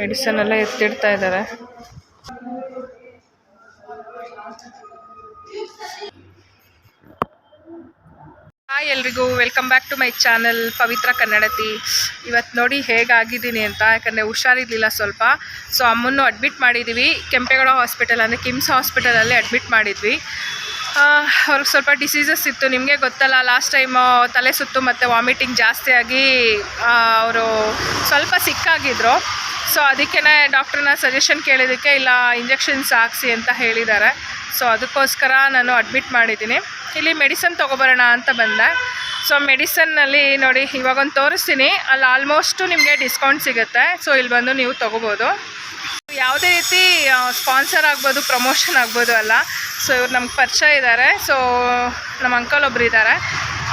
Medicine ಎಲ್ಲ ಎತ್ತಿಡ್ತಾ ಇದ್ದಾರೆ hi ಎಲ್ರಿಗೂ welcome back to my channel Pavitra Kannadathi. ಇವತ್ತು ನೋಡಿ ಹೇಗಾಗಿದ್ದೀನಿ ಅಂತ, ಯಾಕಂದರೆ ಹುಷಾರಿರಲಿಲ್ಲ ಸ್ವಲ್ಪ. ಸೊ ಅಮ್ಮನ್ನು ಅಡ್ಮಿಟ್ ಮಾಡಿದ್ದೀವಿ ಕೆಂಪೇಗೌಡ ಹಾಸ್ಪಿಟಲ್ ಅಂದರೆ ಕಿಮ್ಸ್ ಹಾಸ್ಪಿಟಲಲ್ಲಿ ಅಡ್ಮಿಟ್ ಮಾಡಿದ್ವಿ. ಅವ್ರಿಗೆ ಸ್ವಲ್ಪ ಡಿಸೀಸಸ್ ಇತ್ತು. ನಿಮಗೆ ಗೊತ್ತಲ್ಲ ಲಾಸ್ಟ್ ಟೈಮು ತಲೆ ಸುತ್ತು ಮತ್ತು ವಾಮಿಟಿಂಗ್ ಜಾಸ್ತಿಯಾಗಿ ಅವರು ಸ್ವಲ್ಪ ಸಿಕ್ಕಾಗಿದ್ರು ಸೊ ಅದಕ್ಕೇ ಡಾಕ್ಟ್ರನ್ನ ಸಜೆಷನ್ ಕೇಳಿದ್ದಕ್ಕೆ ಇಲ್ಲ ಇಂಜೆಕ್ಷನ್ಸ್ ಹಾಕ್ಸಿ ಅಂತ ಹೇಳಿದ್ದಾರೆ. ಸೊ ಅದಕ್ಕೋಸ್ಕರ ನಾನು ಅಡ್ಮಿಟ್ ಮಾಡಿದ್ದೀನಿ. ಇಲ್ಲಿ ಮೆಡಿಸನ್ ತೊಗೊಬರೋಣ ಅಂತ ಬಂದೆ. ಸೊ ಮೆಡಿಸನ್ನಲ್ಲಿ ನೋಡಿ, ಇವಾಗೊಂದು ತೋರಿಸ್ತೀನಿ. ಅಲ್ಲಿ ಆಲ್ಮೋಸ್ಟು ನಿಮಗೆ ಡಿಸ್ಕೌಂಟ್ ಸಿಗುತ್ತೆ. ಸೊ ಇಲ್ಲಿ ಬಂದು ನೀವು ತೊಗೋಬೋದು. ಯಾವುದೇ ರೀತಿ ಸ್ಪಾನ್ಸರ್ ಆಗ್ಬೋದು ಪ್ರಮೋಷನ್ ಆಗ್ಬೋದು ಅಲ್ಲ. ಸೊ ಇವ್ರು ನಮ್ಗೆ ಪರಿಚಯ ಇದ್ದಾರೆ. ಸೊ ನಮ್ಮ ಅಂಕಲ್ ಒಬ್ರು ಇದ್ದಾರೆ.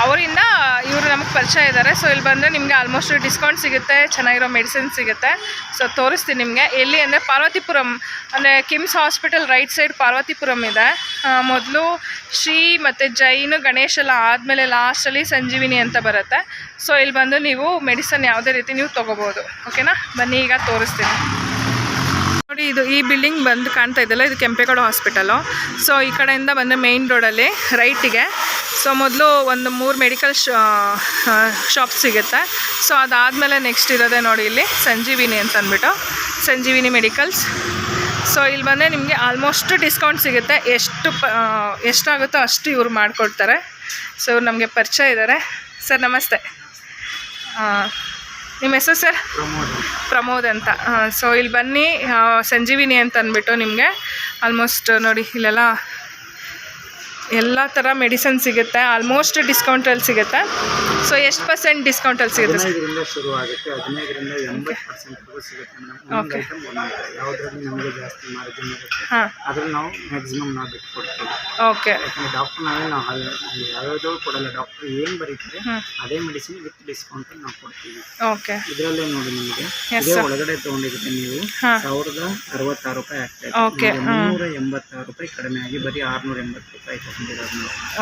ಅವರಿಂದ ಇವರು ನಮಗೆ ಪರಿಚಯ ಇದ್ದಾರೆ. ಸೊ ಇಲ್ಲಿ ಬಂದರೆ ನಿಮಗೆ ಆಲ್ಮೋಸ್ಟ್ ಡಿಸ್ಕೌಂಟ್ ಸಿಗುತ್ತೆ, ಚೆನ್ನಾಗಿರೋ ಮೆಡಿಸಿನ್ ಸಿಗುತ್ತೆ. ಸೊ ತೋರಿಸ್ತೀನಿ ನಿಮಗೆ. ಎಲ್ಲಿ ಅಂದರೆ ಪಾರ್ವತಿಪುರಂ, ಅಂದರೆ KIMS hospital right side Parvathipuram ಇದೆ. ಮೊದಲು ಶ್ರೀ ಮತ್ತು ಜೈನು ಗಣೇಶ್ ಎಲ್ಲ ಆದಮೇಲೆ ಲಾಸ್ಟಲ್ಲಿ ಸಂಜೀವಿನಿ ಅಂತ ಬರುತ್ತೆ. ಸೊ ಇಲ್ಲಿ ಬಂದು ನೀವು ಮೆಡಿಸನ್ ಯಾವುದೇ ರೀತಿ ನೀವು ತೊಗೋಬೋದು. ಓಕೆನಾ ಬನ್ನಿ, ಈಗ ತೋರಿಸ್ತೀನಿ. ನೋಡಿ, ಇದು ಈ ಬಿಲ್ಡಿಂಗ್ ಬಂದು ಕಾಣ್ತಾ ಇದೆಯಲ್ಲ, ಇದು ಕೆಂಪೇಗೌಡ ಹಾಸ್ಪಿಟಲು ಸೊ ಈ ಕಡೆಯಿಂದ ಬಂದರೆ ಮೇಯ್ನ್ ರೋಡಲ್ಲಿ ರೈಟಿಗೆ ಸೊ ಮೊದಲು ಒಂದು ಮೂರು ಮೆಡಿಕಲ್ ಶಾಪ್ ಸಿಗುತ್ತೆ. ಸೊ ಅದಾದಮೇಲೆ ನೆಕ್ಸ್ಟ್ ಇರೋದೇ ನೋಡಿ ಇಲ್ಲಿ ಸಂಜೀವಿನಿ ಅಂತ ಅಂದ್ಬಿಟ್ಟು, ಸಂಜೀವಿನಿ ಮೆಡಿಕಲ್ಸ್. ಸೊ ಇಲ್ಲಿ ಬಂದರೆ ನಿಮಗೆ ಆಲ್ಮೋಸ್ಟ್ ಡಿಸ್ಕೌಂಟ್ ಸಿಗುತ್ತೆ. ಎಷ್ಟು ಪ ಎಷ್ಟಾಗುತ್ತೋ ಅಷ್ಟು ಇವ್ರು ಮಾಡಿಕೊಡ್ತಾರೆ. ಸೊ ಇವ್ರು ನಮಗೆ ಪರಿಚಯ ಇದ್ದಾರೆ. ಸರ್, ನಮಸ್ತೆ. ನಿಮ್ಮ ಹೆಸರು ಸರ್? ಪ್ರಮೋದ್ ಅಂತ. ಸೊ ಇಲ್ಲಿ ಬನ್ನಿ ಸಂಜೀವಿನಿ ಅಂತ ಅಂದ್ಬಿಟ್ಟು ನಿಮಗೆ ಆಲ್ಮೋಸ್ಟ್ ನೋಡಿ ಇಲ್ಲೆಲ್ಲ ಎಲ್ಲ ಥರ ಮೆಡಿಸನ್ ಸಿಗುತ್ತೆ. ಆಲ್ಮೋಸ್ಟ್ ಡಿಸ್ಕೌಂಟಲ್ಲಿ ಸಿಗುತ್ತೆ. ಸೊ ಎಷ್ಟು ಪರ್ಸೆಂಟ್ ಡಿಸ್ಕೌಂಟಲ್ಲಿ ಸಿಗುತ್ತೆ? ಸರ್ ಹದಿನೈದರಿಂದ ಶುರು ಆಗುತ್ತೆ ಹದಿನೈದರಿಂದ ಎಂಬತ್ತು ಪರ್ಸೆಂಟ್ವರೆಗೂ ಸಿಗುತ್ತೆ ಮೇಡಮ್. ಒಂದೊಂದು ಐಟಮ್ ಯಾವುದ್ರಲ್ಲಿ ನಮಗೆ ಜಾಸ್ತಿ ಮಾರ್ಜಿನ್ ಇರುತ್ತೆ ಹಾಂ. ಅದ್ರಲ್ಲಿ ನಾವು ಮ್ಯಾಕ್ಸಿಮಮ್ ನಾವು ಬಿಟ್ಟು ಕೊಡ್ತೀವಿ ಓಕೆ ಯಾಕಂದ್ರೆ ಡಾಕ್ಟರ್ ನಾವೇ ಅಲ್ಲಿ ಯಾವ್ಯಾವುದೋ ಕೊಡಲ್ಲ. ಡಾಕ್ಟರ್ ಏನು ಬರೀತಾರೆ ಅದೇ ಮೆಡಿಸಿನ್ ವಿತ್ ಡಿಸ್ಕೌಂಟ್ ನಾವು ಕೊಡ್ತೀವಿ. ಓಕೆ ಇದರಲ್ಲೇ ನೋಡಿ ನಿಮಗೆ. ಇದೇ. ಒಳಗಡೆ ತೊಗೊಂಡಿರುತ್ತೆ ನೀವು. ಸಾವಿರದ ಅರವತ್ತಾರು ರೂಪಾಯಿ ಆಗ್ತಾ ಇದೆ. ಹಾ. ಎಂಬತ್ತಾರು ರೂಪಾಯಿ ಕಡಿಮೆ ಆಗಿ ಬರೀ ಆರ್ನೂರ ಎಂಬತ್ತು ರೂಪಾಯಿ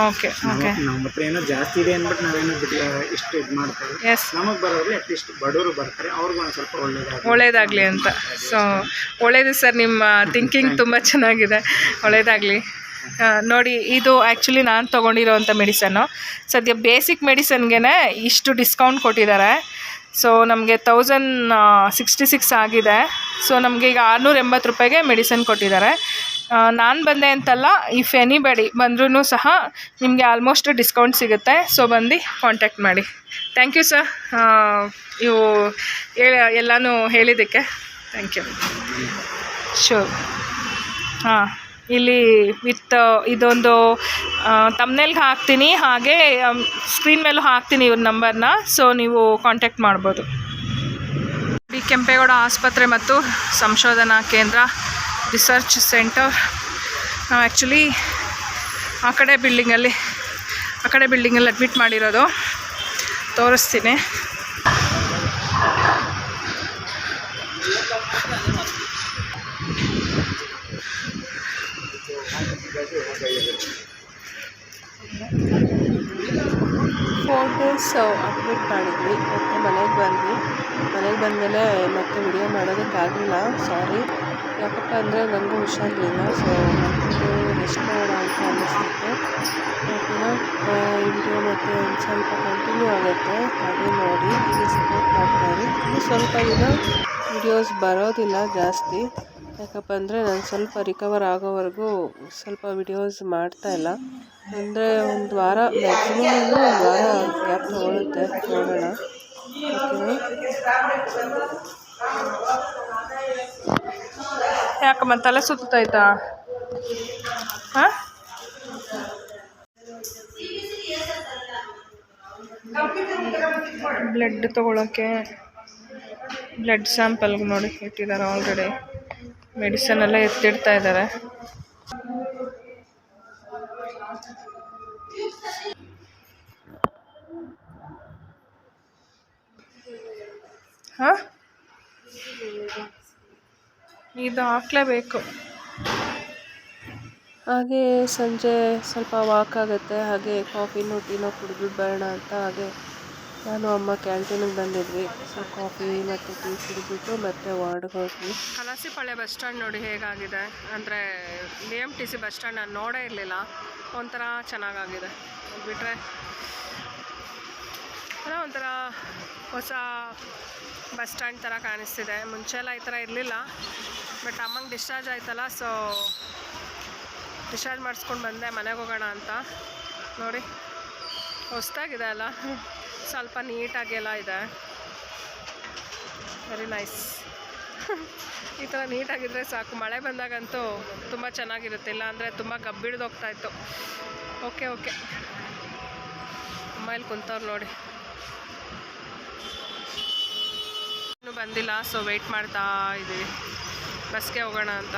ಓಕೆ ಓಕೆ. ನಮ್ಮ ಹತ್ರ ಏನೋ ಜಾಸ್ತಿ ಇದೆ ಅಂದ್ಬಿಟ್ಟು ನಾವೇನೋ ಬಿಟ್ಟು ಇಷ್ಟು ಇದು ಮಾಡ್ತಾರೆ ಎಸ್ ನಮಗೆ ಬರೋರು ಅಟ್ಲೀಸ್ಟ್ ಬಡವರು ಬರ್ತಾರೆ ಅವ್ರಿಗೂ ಒಂದು ಸ್ವಲ್ಪ ಒಳ್ಳೇದಾಗುತ್ತೆ ಒಳ್ಳೇದಾಗಲಿ ಅಂತ. ಸೊ ಒಳ್ಳೇದು ಸರ್ ನಿಮ್ಮ ಥಿಂಕಿಂಗ್ ತುಂಬ ಚೆನ್ನಾಗಿದೆ. ಒಳ್ಳೇದಾಗಲಿ. ನೋಡಿ ಇದು ಆ್ಯಕ್ಚುಲಿ ನಾನು ತೊಗೊಂಡಿರೋವಂಥ ಮೆಡಿಸನ್ನು ಸದ್ಯ ಬೇಸಿಕ್ ಮೆಡಿಸನ್ಗೆ ಇಷ್ಟು ಡಿಸ್ಕೌಂಟ್ ಕೊಟ್ಟಿದ್ದಾರೆ. ಸೊ ನಮಗೆ ತೌಸಂಡ್ ಸಿಕ್ಸ್ಟಿ ಸಿಕ್ಸ್ ಆಗಿದೆ. ಸೊ ನಮಗೆ ಈಗ ಆರುನೂರ ಎಂಬತ್ತು ರೂಪಾಯಿಗೆ ಮೆಡಿಸನ್ ಕೊಟ್ಟಿದ್ದಾರೆ. ನಾನು ಬಂದೆ ಅಂತಲ್ಲ ಇಫ್ ಎನಿಬಡಿ ಬಂದ್ರೂ ಸಹ ನಿಮಗೆ ಆಲ್ಮೋಸ್ಟ್ ಡಿಸ್ಕೌಂಟ್ ಸಿಗುತ್ತೆ. ಸೊ ಬಂದು ಕಾಂಟ್ಯಾಕ್ಟ್ ಮಾಡಿ. ಥ್ಯಾಂಕ್ ಯು ಸರ್ ಇವು ಎಲ್ಲನೂ ಹೇಳಿದ್ದಕ್ಕೆ ಥ್ಯಾಂಕ್ ಯು ಶೋರ್ ಹಾಂ, ಇಲ್ಲಿ ವಿತ್, ಇದೊಂದು ತಮ್ನೆಲ್ಗೆ ಹಾಕ್ತೀನಿ. ಹಾಗೆ ಸ್ಕ್ರೀನ್ ಮೇಲೂ ಹಾಕ್ತೀನಿ ಇವ್ರ ನಂಬರ್ನ ಸೊ ನೀವು ಕಾಂಟ್ಯಾಕ್ಟ್ ಮಾಡ್ಬೋದು. ಬಿ ಕೆಂಪೇಗೌಡ ಆಸ್ಪತ್ರೆ ಮತ್ತು ಸಂಶೋಧನಾ ಕೇಂದ್ರ. ರಿಸರ್ಚ್ ಸೆಂಟರ್ ನಾವು ಆ್ಯಕ್ಚುಲಿ ಆ ಕಡೆ ಬಿಲ್ಡಿಂಗಲ್ಲಿ ಆ ಕಡೆ ಬಿಲ್ಡಿಂಗಲ್ಲಿ ಅಡ್ಮಿಟ್ ಮಾಡಿರೋದು. ತೋರಿಸ್ತೀನಿ. ಫೋರ್ ಡೇಸ್ ಮಾಡಿದ್ವಿ. ಮತ್ತು ಮನೆಗೆ ಬಂದ್ವಿ. ಮನೆಗೆ ಬಂದಮೇಲೆ ಮತ್ತೆ ವಿಡಿಯೋ ಮಾಡೋದಕ್ಕಾಗಲಿಲ್ಲ ಸಾರಿ ಯಾಕಪ್ಪ ಅಂದರೆ ನನಗೂ ಹುಷಾರಿಲ್ಲ, ಸೊ ರೆಸ್ಟ್ ಮಾಡೋಣ ಅಂತ ಅನ್ನಿಸುತ್ತೆ ಓಕೆನಾ ಇಂಟು ಮತ್ತು ಒಂದು ಸ್ವಲ್ಪ ಕಂಟಿನ್ಯೂ ಆಗುತ್ತೆ, ಹಾಗೆ ನೋಡಿ ಹೀಗೆ ಸಪೋರ್ಟ್ ಮಾಡ್ತಾಯಿರಿ ಇನ್ನು ಸ್ವಲ್ಪ ದಿನ ವಿಡಿಯೋಸ್ ಬರೋದಿಲ್ಲ ಜಾಸ್ತಿ. ಯಾಕಪ್ಪ ಅಂದರೆ ನಾನು ಸ್ವಲ್ಪ ರಿಕವರ್ ಆಗೋವರೆಗೂ ಸ್ವಲ್ಪ ವಿಡಿಯೋಸ್ ಮಾಡ್ತಾ ಇಲ್ಲ. ಅಂದರೆ ಒಂದು ವಾರ ಮ್ಯಾಕ್ಸಿಮಮ್ ಅಂದರೆ ಒಂದು ವಾರ ಗ್ಯಾಪ್ ತೊಗೊಳುತ್ತೆ, ನೋಡೋಣ. ಓಕೆನಾ ಯಾಕಮ್ಮ ತಲೆ ಸುತ್ತಾಯ್ತಾ ಹಾಂ? ಬ್ಲಡ್ ತೊಗೊಳಕ್ಕೆ ಬ್ಲಡ್ ಸ್ಯಾಂಪಲ್ ನೋಡಿ ಇಟ್ಟಿದ್ದಾರೆ ಆಲ್ರೆಡಿ ಮೆಡಿಸನ್ ಎಲ್ಲ ಎತ್ತಿಡ್ತಾ ಇದ್ದಾರೆ. ಹಾಂ? ಇದು ಹಾಕ್ಲೇಬೇಕು. ಹಾಗೆ ಸಂಜೆ ಸ್ವಲ್ಪ ವಾಕ್ ಆಗುತ್ತೆ ಹಾಗೆ ಕಾಫಿನೂ ಟೀನೂ ಕುಡಿದ್ಬಿಟ್ಟು ಬರೋಣ ಅಂತ ಹಾಗೆ ನಾನು ಅಮ್ಮ ಕ್ಯಾಂಟೀನಿಗೆ ಬಂದಿದ್ವಿ. ಸೊ ಕಾಫಿ ಮತ್ತು ಟೀ ಕುಡಿದ್ಬಿಟ್ಟು ಮತ್ತೆ ವಾರ್ಡ್ಗೆ ಹೋದ್ವಿ. ಕಲಾಸಿಪಾಳೆ ಬಸ್ ಸ್ಟ್ಯಾಂಡ್ ನೋಡಿ ಹೇಗಾಗಿದೆ. ಅಂದರೆ B M T C bus stand ನಾನು ನೋಡೇ ಇರಲಿಲ್ಲ. ಒಂಥರ ಚೆನ್ನಾಗಾಗಿದೆ. ಬಿಟ್ಟರೆ ಏನೋ ಒಂಥರ ಹೊಸ ಬಸ್ ಸ್ಟ್ಯಾಂಡ್ ಥರ ಕಾಣಿಸ್ತಿದೆ. ಮುಂಚೆ ಎಲ್ಲ ಈ ಥರ ಇರಲಿಲ್ಲ. ಬಟ್ ಅಮ್ಮಂಗೆ ಡಿಸ್ಚಾರ್ಜ್ ಆಯ್ತಲ್ಲ ಸೊ ಡಿಸ್ಚಾರ್ಜ್ ಮಾಡಿಸ್ಕೊಂಡು ಬಂದೆ ಮನೆಗೆ ಹೋಗೋಣ ಅಂತ. ನೋಡಿ, ಹೊಸ್ದಾಗಿದೆ ಅಲ್ಲ. ಸ್ವಲ್ಪ ನೀಟಾಗಿ ಎಲ್ಲ ಇದೆ. ವೆರಿ ನೈಸ್ ಈ ಥರ ನೀಟಾಗಿದ್ದರೆ ಸಾಕು. ಮಳೆ ಬಂದಾಗಂತೂ ತುಂಬ ಚೆನ್ನಾಗಿರುತ್ತೆ. ಇಲ್ಲ ಅಂದರೆ ತುಂಬ ಗಬ್ಬಿಡ್ದು ಹೋಗ್ತಾ ಇತ್ತು. ಓಕೆ ಓಕೆ ಇಲ್ಲಿ ಕುಂತವ್ರು ನೋಡಿ. ಇನ್ನೂ ಬಂದಿಲ್ಲ ಸೊ ವೆಯ್ಟ್ ಮಾಡ್ತಾ ಇದ್ದೀವಿ ಬಸ್ಗೆ ಹೋಗೋಣ ಅಂತ.